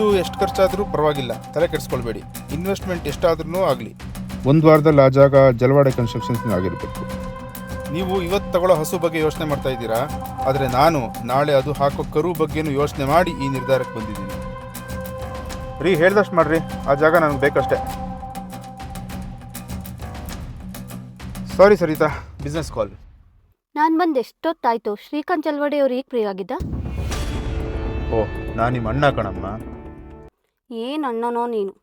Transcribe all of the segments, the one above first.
ದುಡ್ಡು ಎಷ್ಟು ಖರ್ಚಾದರೂ ಪರವಾಗಿಲ್ಲ. ತಲೆ ಕೆಡಿಸ್ಕೊಳ್ಬೇಡಿ. ಇನ್ವೆಸ್ಟ್ಮೆಂಟ್ ಎಷ್ಟಾದ್ರೂ ಆಗಲಿ. ಒಂದು ವಾರದಲ್ಲಿ ಆ ಜಾಗ ಜಲವಾಡೆ ಕನ್ಸ್ಟ್ರಕ್ಷನ್ಸ್ ಆಗಿರಬೇಕು. ನೀವು ಇವತ್ತು ತಗೊಳ್ಳೋ ಹಸು ಬಗ್ಗೆ ಯೋಚನೆ ಮಾಡ್ತಾ ಇದ್ದೀರಾ? ಆದರೆ ನಾನು ನಾಳೆ ಅದು ಹಾಕೋ ಕರು ಬಗ್ಗೆನೂ ಯೋಚನೆ ಮಾಡಿ ಈ ನಿರ್ಧಾರಕ್ಕೆ ಬಂದಿದ್ದೀನಿ. ರೀ ಹೇಳ್ದಷ್ಟು ಮಾಡ್ರಿ. ಆ ಜಾಗ ನನಗೆ ಬೇಕಷ್ಟೇ. ಸಾರಿ ಸರಿತಾ. ಬಿಸ್ನೆಸ್ ಕಾಲ್ ನಾನು ಬಂದು ಎಷ್ಟೊತ್ತಾಯ್ತು? ಶ್ರೀಕಾಂತ್ ಜಲ್ವಾಡೆ ಅವ್ರು ಈಗ ಫ್ರೀ ಆಗಿದ್ದ? ಓ ನಾನು ನಿಮ್ಮ ಅಣ್ಣ ಕಣಮ್ಮ. ಏನು ಅಣ್ಣನೋ ನೀನು?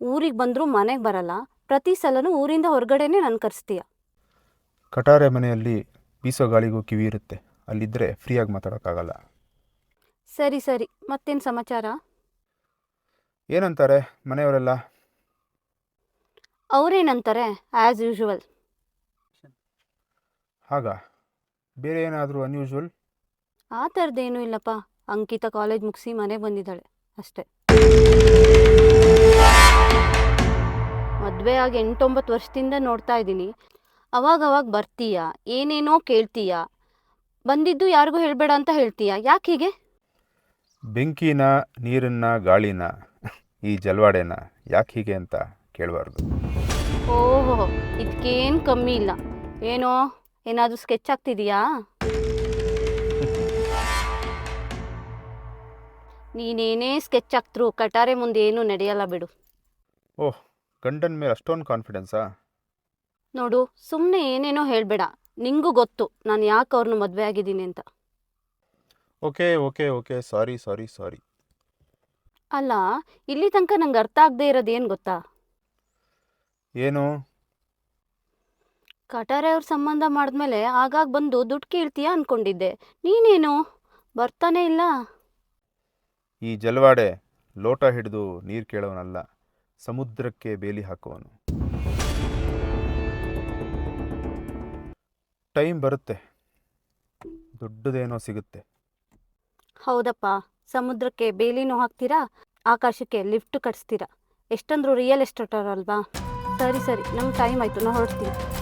ಊರಿಗೆ ಬಂದರೂ ಮನೆಗೆ ಬರಲ್ಲ. ಪ್ರತಿ ಸಲನೂ ಊರಿಂದ ಹೊರಗಡೆನೇ ನಾನು ಕರೆಸ್ತೀಯ. ಕಟಾರೆ ಮನೆಯಲ್ಲಿ ಬೀಸೋ ಗಾಳಿಗೂ ಕಿವಿ ಇರುತ್ತೆ. ಅಲ್ಲಿದ್ದರೆ ಫ್ರೀಯಾಗಿ ಮಾತಾಡೋಕ್ಕಾಗಲ್ಲ. ಸರಿ ಸರಿ. ಮತ್ತೇನು ಸಮಾಚಾರ? ಏನಂತಾರೆ ಮನೆಯವರೆಲ್ಲ? ಅವರೇನಂತಾರೆ? ಆ್ಯಸ್ ಯೂಶುವಲ್ ಹಾಗ? ಬೇರೆ ಏನಾದರೂ ಅನ್ಯೂಶುವಲ್ ಆ ಥರದ್ದೇನೂ ಇಲ್ಲಪ್ಪ. ಅಂಕಿತ ಕಾಲೇಜ್ ಮುಗಿಸಿ ಮನೆಗೆ ಬಂದಿದ್ದಾಳೆ. ಅಷ್ಟೇ. ಮದುವೆ ಆಗಿ ಎಂಟೊಂಬತ್ತು ವರ್ಷದಿಂದ ನೋಡ್ತಾ ಇದ್ದೀನಿ. ಅವಾಗ ಅವಾಗ ಬರ್ತೀಯ? ಏನೇನೋ ಕೇಳ್ತೀಯ? ಬಂದಿದ್ದು ಯಾರಿಗೂ ಹೇಳಬೇಡ ಅಂತ ಹೇಳ್ತೀಯ? ಯಾಕೆ ಹೀಗೆ? ಬೆಂಕಿನ ನೀರನ್ನ ಗಾಳಿನ ಈ ಜಲವಾಡೆನ ಯಾಕೆ ಹೀಗೆ ಅಂತ ಕೇಳಬಾರ್ದು. ಓಹೋ ಇದಕ್ಕೇನು ಕಮ್ಮಿ ಇಲ್ಲ. ಏನೋ ಏನಾದರೂ ಸ್ಕೆಚ್ ಆಗ್ತಿದೆಯಾ ನೀನೇನೇ ಸ್ಕೆಚ್ ಆಗ್ತರು ಕಟಾರೆ ಮುಂದೆ ಏನೂ ನಡೆಯಲ್ಲ ಬಿಡು. ಓಹ್ ಗಂಡನ ಮೇಲೆ ಅಷ್ಟೊಂದು ಕಾನ್ಫಿಡೆನ್ಸಾ ನೋಡು ಸುಮ್ಮನೆ ಏನೇನೋ ಹೇಳಬೇಡ. ನಿಂಗೂ ಗೊತ್ತು ನಾನು ಯಾಕೆ ಅವ್ರನ್ನ ಮದುವೆ ಆಗಿದ್ದೀನಿ ಅಂತ. Okay okay okay. Sorry sorry sorry. ಅಲ್ಲ ಇಲ್ಲಿ ತನಕ ನಂಗೆ ಅರ್ಥ ಆಗದೆ ಇರೋದು ಏನು ಗೊತ್ತಾ? ಏನು? ಕಟಾರೆ ಅವ್ರ ಸಂಬಂಧ ಮಾಡಿದ್ಮೇಲೆ ಆಗಾಗ ಬಂದು ದುಡ್ಡು ಕೇಳ್ತೀಯಾ ಅನ್ಕೊಂಡಿದ್ದೆ. ನೀನೇನು? ಬರ್ತಾನೆ ಇಲ್ಲ? ಈ ಜಲವಾಡೆ ಲೋಟ ಹಿಡಿದು ನೀರು ಕೇಳೋನಲ್ಲ. ಸಮುದ್ರಕ್ಕೆ ಬೇಲಿ ಹಾಕುವನು. ಟೈಮ್ ಬರುತ್ತೆ. ದೊಡ್ಡದೇನೋ ಸಿಗುತ್ತೆ. ಹೌದಪ್ಪ. ಸಮುದ್ರಕ್ಕೆ ಬೇಲಿನೂ ಹಾಕ್ತೀರಾ? ಆಕಾಶಕ್ಕೆ ಲಿಫ್ಟ್ ಕಟ್ಸ್ತೀರಾ? ಎಷ್ಟಂದ್ರು ರಿಯಲ್ ಎಸ್ಟೇಟರ್ ಅಲ್ವಾ? ಸರಿ ಸರಿ. ನಮ್ಗೆ ಟೈಮ್ ಆಯಿತು. ನಾವು ಹೊರಡ್ತೀವಿ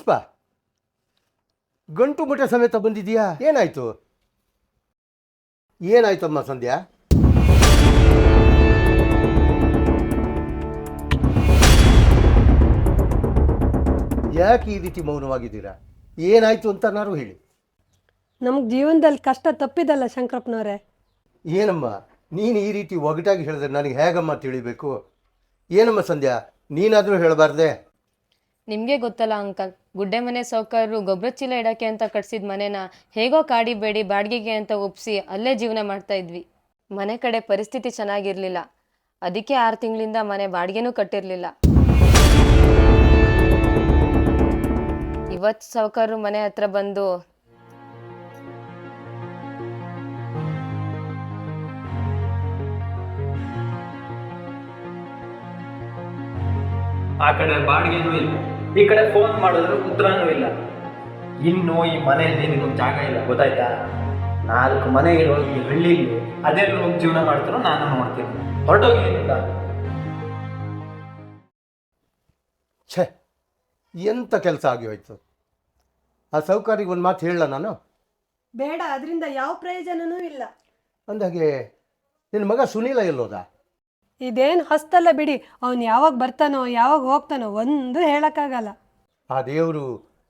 ಪುಷ್ಪ. ಗಂಟು ಮಠ ಸಮೇತ ಬಂದಿದೀಯಾ ಏನಾಯ್ತು? ಏನಾಯ್ತಮ್ಮ ಸಂಧ್ಯಾ? ಯಾಕೆ ಈ ರೀತಿ ಮೌನವಾಗಿದ್ದೀರಾ? ಏನಾಯ್ತು ಅಂತ ನಾನು ಹೇಳಿ. ನಮ್ಗೆ ಜೀವನದಲ್ಲಿ ಕಷ್ಟ ತಪ್ಪಿದಲ್ಲ ಶಂಕರಪ್ಪನವರೇ. ಏನಮ್ಮ ನೀನು ಈ ರೀತಿ ಒಗಟಾಗಿ ಹೇಳಿದ್ರೆ ನನಗೆ ಹೇಗಮ್ಮ ತಿಳಿಬೇಕು? ಏನಮ್ಮ ಸಂಧ್ಯಾ ನೀನಾದರೂ ಹೇಳಬಾರ್ದೆ? ನಿಮಗೆ ಗೊತ್ತಲ್ಲ ಅಂಕಲ್ ಗುಡ್ಡೆ ಮನೆ ಸೌಕರ್ಯರು ಗೊಬ್ಬರ ಚೀಲ ಇಡಕ್ಕೆ ಅಂತ ಕಟ್ಸಿದ ಮನೆನ ಹೇಗೋ ಕಾಡಿಬೇಡಿ, ಬಾಡಿಗೆಗೆ ಅಂತ ಒಪ್ಪಿಸಿ ಅಲ್ಲೇ ಜೀವನ ಮಾಡ್ತಾ ಇದ್ವಿ. ಮನೆ ಕಡೆ ಪರಿಸ್ಥಿತಿ ಚೆನ್ನಾಗಿರ್ಲಿಲ್ಲ. ಅದಕ್ಕೆ ಆರು ತಿಂಗಳಿಂದ ಮನೆ ಬಾಡಿಗೆನೂ ಕಟ್ಟಿರಲಿಲ್ಲ. ಇವತ್ತು ಸೌಕರ್ಯರು ಮನೆ ಹತ್ರ ಬಂದು ಆ ಕಡೆ ಬಾಡಿಗೆನೂ ಇಲ್ಲ. ಈ ಕಡೆ ಫೋನ್ ಮಾಡಿದ್ರು ಉತ್ತರನೂ ಇಲ್ಲ. ಇನ್ನು ಈ ಮನೆಯಲ್ಲಿ ನಿಮ್ಗೆ ಜಾಗ ಇಲ್ಲ ಗೊತ್ತಾಯ್ತಾ? ನಾಲ್ಕು ಮನೆ ಇರೋ ಈ ಹಳ್ಳಿಲಿ ಅದೆಲ್ಲ ಹೋಗಿ ಜೀವನ ಮಾಡ್ತಾರೋ ನಾನು ನೋಡ್ತೀನಿ. ಹೊರಟೋಗಿ ಇಲ್ಲಿಂದ. ಛೇ ಎಂಥ ಕೆಲಸ ಆಗಿ ಹೋಯ್ತು? ಆ ಸೌಕರ್ಯಗೆ ಒಂದು ಮಾತು ಹೇಳಲ್ಲ ನಾನು? ಬೇಡ ಅದರಿಂದ ಯಾವ ಪ್ರಯೋಜನನೂ ಇಲ್ಲ. ಅಂದಾಗೆ ನಿನ್ನ ಮಗ ಸುನೀಲ ಎಲ್ಲೋದ? ಇದೇನು ಹೊಸ್ತಲ್ಲ ಬಿಡಿ ಅವನು ಯಾವಾಗ ಬರ್ತಾನೋ ಯಾವಾಗ ಹೋಗ್ತಾನೋ ಒಂದು ಹೇಳೋಕ್ಕಾಗಲ್ಲ. ಆ ದೇವರು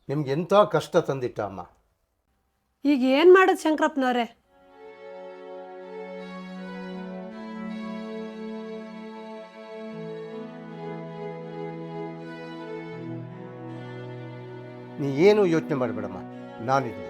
ನಿಮ್ಗೆ ಎಂಥ ಕಷ್ಟ ತಂದಿಟ್ಟ ಅಮ್ಮ. ಈಗ ಏನು ಮಾಡೋದು ಶಂಕರಪ್ಪನವ್ರೆ? ನೀ ಏನು ಯೋಚನೆ ಮಾಡಬೇಡಮ್ಮ ನಾನಿದ್ದೀನಿ.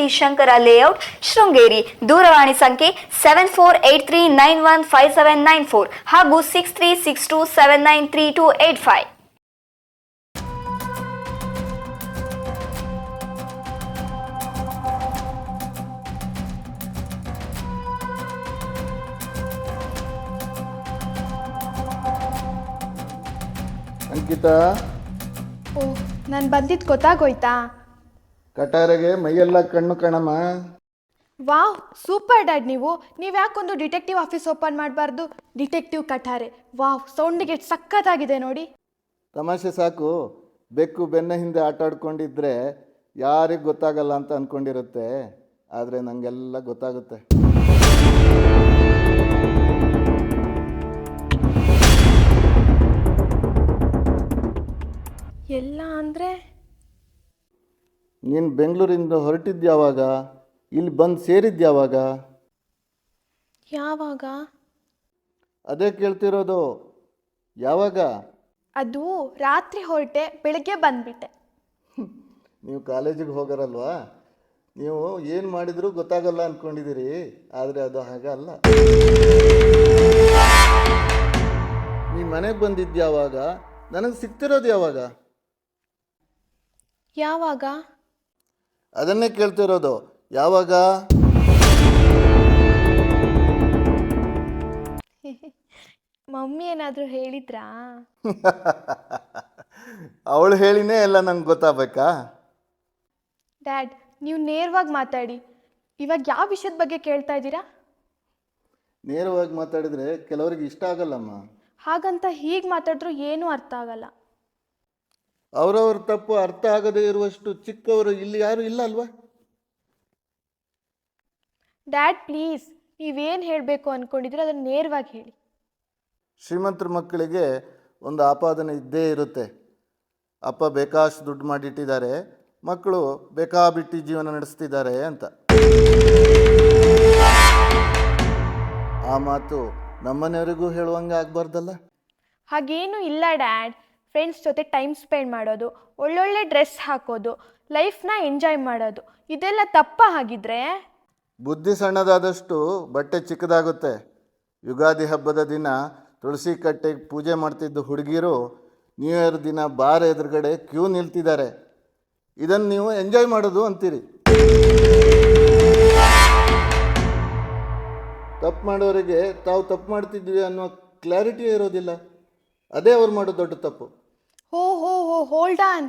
ಶಂಕರ ಲೇಔಟ್ ಶೃಂಗೇರಿ ದೂರವಾಣಿ ಸಂಖ್ಯೆ seven four eight three nine one five seven nine four ಹಾಗೂ six three six two seven nine three two eight five Ankita ಓ ನಾನು ಬಂದಿದ್ದು ಗೊತ್ತಾಗೋಯ್ತಾ? ಕಟಾರಿಗೆ ಮೈಯೆಲ್ಲ ಕಣ್ಣು ಕಣಮ್ಮ. ವಾವ್ ಸೂಪರ್ ಡ್ಯಾಡ್ ನೀವು. ನೀವು ಯಾಕೊಂದು ಡಿಟೆಕ್ಟಿವ್ ಆಫೀಸ್ ಓಪನ್ ಮಾಡಬಾರ್ದು? ಡಿಟೆಕ್ಟಿವ್ ಕಠಾರೆ ವಾವ್ ಸೌಂಡಿಗೆ ಸಖತ್ತಾಗಿದೆ ನೋಡಿ. ತಮಾಷೆ ಸಾಕು. ಬೆಕ್ಕು ಬೆನ್ನ ಹಿಂದೆ ಆಟ ಆಡ್ಕೊಂಡಿದ್ರೆ ಯಾರಿಗೆ ಗೊತ್ತಾಗಲ್ಲ ಅಂತ ಅಂದ್ಕೊಂಡಿರುತ್ತೆ ಆದರೆ ನನಗೆಲ್ಲ ಗೊತ್ತಾಗುತ್ತೆ. ಎಲ್ಲ ಅಂದರೆ ನೀನು ಬೆಂಗಳೂರಿಂದ ಹೊರಟಿದ್ಯಾವಾಗ ಇಲ್ಲಿ ಬಂದು ಸೇರಿದ್ದು ಯಾವಾಗ? ಯಾವಾಗ? ಅದೇ ಕೇಳ್ತಿರೋದು. ಯಾವಾಗ? ಅದು ರಾತ್ರಿ ಹೊರಟೆ ಬೆಳಗ್ಗೆ ಬಂದ್ಬಿಟ್ಟೆ. ನೀವು ಕಾಲೇಜಿಗೆ ಹೋಗರಲ್ವಾ? ನೀವು ಏನು ಮಾಡಿದರೂ ಗೊತ್ತಾಗಲ್ಲ ಅಂದ್ಕೊಂಡಿದ್ದೀರಿ ಆದರೆ ಅದು ಹಾಗಲ್ಲ ನೀ ಮನೆಗೆ ಬಂದಿದ್ದ ಯಾವಾಗ? ನನಗೆ ಸಿಗ್ತಿರೋದು ಯಾವಾಗ? ಯಾವಾಗ? ಅದನ್ನೇ ಕೇಳ್ತಿರೋದು ಯಾವಾಗ? ಮಮ್ಮಿ ಏನಾದರೂ ಹೇಳಿದ್ರಾ? ಅವಳು ಹೇಳಿನೇ ಎಲ್ಲ ನಂಗೆ ಗೊತ್ತಾಗಬೇಕಾ? ಡ್ಯಾಡ್ ನೀವು ನೇರವಾಗಿ ಮಾತಾಡಿ. ಇವಾಗ ಯಾವ ವಿಷಯದ ಬಗ್ಗೆ ಕೇಳ್ತಾ ಇದ್ದೀರಾ? ನೇರವಾಗಿ ಮಾತಾಡಿದ್ರೆ ಕೆಲವರಿಗೆ ಇಷ್ಟ ಆಗಲ್ಲಮ್ಮ. ಹಾಗಂತ ಹೀಗೆ ಮಾತಾಡಿದ್ರು ಏನೂ ಅರ್ಥ ಆಗಲ್ಲ. ಅವರವ್ರ ತಪ್ಪು ಅರ್ಥ ಆಗದೇ ಇರುವಷ್ಟು ಚಿಕ್ಕವರು ಇಲ್ಲಿ ಯಾರು ಇಲ್ಲ ಅಲ್ವಾ? ಡ್ಯಾಡ್ ಪ್ಲೀಸ್ ನೀವೇನು ಹೇಳಬೇಕು ಅಂದ್ಕೊಂಡಿದ್ರೆ ಅದನ್ನು ನೇರವಾಗಿ ಹೇಳಿ. ಶ್ರೀಮಂತರ ಮಕ್ಕಳಿಗೆ ಒಂದು ಆಪಾದನೆ ಇದ್ದೇ ಇರುತ್ತೆ. ಅಪ್ಪ ಬೇಕಾಷ್ಟು ದುಡ್ಡು ಮಾಡಿಟ್ಟಿದ್ದಾರೆ ಮಕ್ಕಳು ಬೇಕಾಬಿಟ್ಟಿ ಜೀವನ ನಡೆಸ್ತಿದ್ದಾರೆ ಅಂತ. ಆ ಮಾತು ನಮ್ಮನೆಯವರಿಗೂ ಹೇಳುವಂಗೆ ಆಗಬಾರ್ದಲ್ಲ? ಹಾಗೇನೂ ಇಲ್ಲ ಡ್ಯಾಡ್ ಫ್ರೆಂಡ್ಸ್ ಜೊತೆ ಟೈಮ್ ಸ್ಪೆಂಡ್ ಮಾಡೋದು, ಒಳ್ಳೊಳ್ಳೆ ಡ್ರೆಸ್ ಹಾಕೋದು ಲೈಫ್ನ ಎಂಜಾಯ್ ಮಾಡೋದು, ಇದೆಲ್ಲ ತಪ್ಪ ಹಾಗಿದ್ರೆ? ಬುದ್ಧಿ ಸಣ್ಣದಾದಷ್ಟು ಬಟ್ಟೆ ಚಿಕ್ಕದಾಗುತ್ತೆ. ಯುಗಾದಿ ಹಬ್ಬದ ದಿನ ತುಳಸಿ ಕಟ್ಟೆಗೆ ಪೂಜೆ ಮಾಡ್ತಿದ್ದ ಹುಡುಗಿರು ನ್ಯೂ ಇಯರ್ ದಿನ ಬಾರ್ ಎದುರುಗಡೆ ಕ್ಯೂ ನಿಲ್ತಿದ್ದಾರೆ. ಇದನ್ನು ನೀವು ಎಂಜಾಯ್ ಮಾಡೋದು ಅಂತೀರಿ. ತಪ್ಪು ಮಾಡೋರಿಗೆ ತಾವು ತಪ್ಪು ಮಾಡ್ತಿದ್ವಿ ಅನ್ನೋ ಕ್ಲಾರಿಟಿ ಇರೋದಿಲ್ಲ. ಅದೇ ಅವ್ರು ಮಾಡೋ ದೊಡ್ಡ ತಪ್ಪು. ಹೋ ಹೋ ಹೋ ಹೋಲ್ಡ್ ಆನ್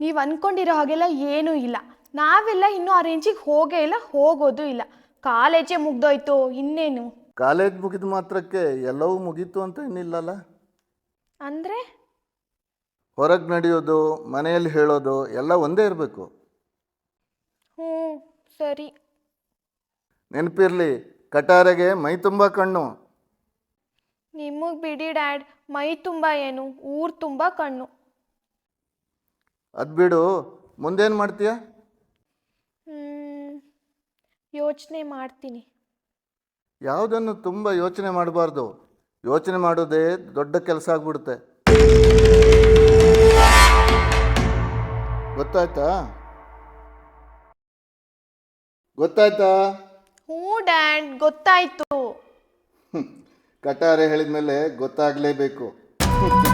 ನೀವು ಅಂದ್ಕೊಂಡಿರೋ ಹಾಗೆಲ್ಲ ಏನೂ ಇಲ್ಲ. ನಾವೆಲ್ಲ ಇನ್ನೂ ಆ ರೇಂಜಿಗೆ ಹೋಗೇ ಇಲ್ಲ ಹೋಗೋದು ಇಲ್ಲ. ಕಾಲೇಜೇ ಮುಗ್ದೋಯ್ತು ಇನ್ನೇನು? ಕಾಲೇಜ್ ಮುಗಿದ ಮಾತ್ರಕ್ಕೆ ಎಲ್ಲವೂ ಮುಗೀತು ಅಂತ ಏನಿಲ್ಲಲ್ಲ ಅಂದರೆ? ಹೊರಗೆ ನಡೆಯೋದು ಮನೆಯಲ್ಲಿ ಹೇಳೋದು ಎಲ್ಲ ಒಂದೇ ಇರಬೇಕು. ಹ್ಞೂ ಸರಿ. ನೆನಪಿರಲಿ ಕಟಾರೆಗೆ ಮೈ ತುಂಬ ಕಣ್ಣು. ನಿಮಗೆ ಬಿಡಿ ಡ್ಯಾಡ್ ಮೈ ತುಂಬ ಏನು ಊರು ತುಂಬ ಕಣ್ಣು. ಅದು ಬಿಡು ಮುಂದೇನು ಮಾಡ್ತೀಯ? ಯೋಚನೆ ಮಾಡ್ತೀನಿ. ಯಾವುದನ್ನು ತುಂಬ ಯೋಚನೆ ಮಾಡಬಾರ್ದು. ಯೋಚನೆ ಮಾಡೋದೇ ದೊಡ್ಡ ಕೆಲಸ ಆಗ್ಬಿಡುತ್ತೆ. ಗೊತ್ತಾಯ್ತಾ? ಗೊತ್ತಾಯ್ತಾ? ಹ್ಞೂ ಡ್ಯಾಡ್ ಗೊತ್ತಾಯ್ತು. ಕಟಾರೆ ಹೇಳಿದ ಮೇಲೆ ಗೊತ್ತಾಗಲೇಬೇಕು.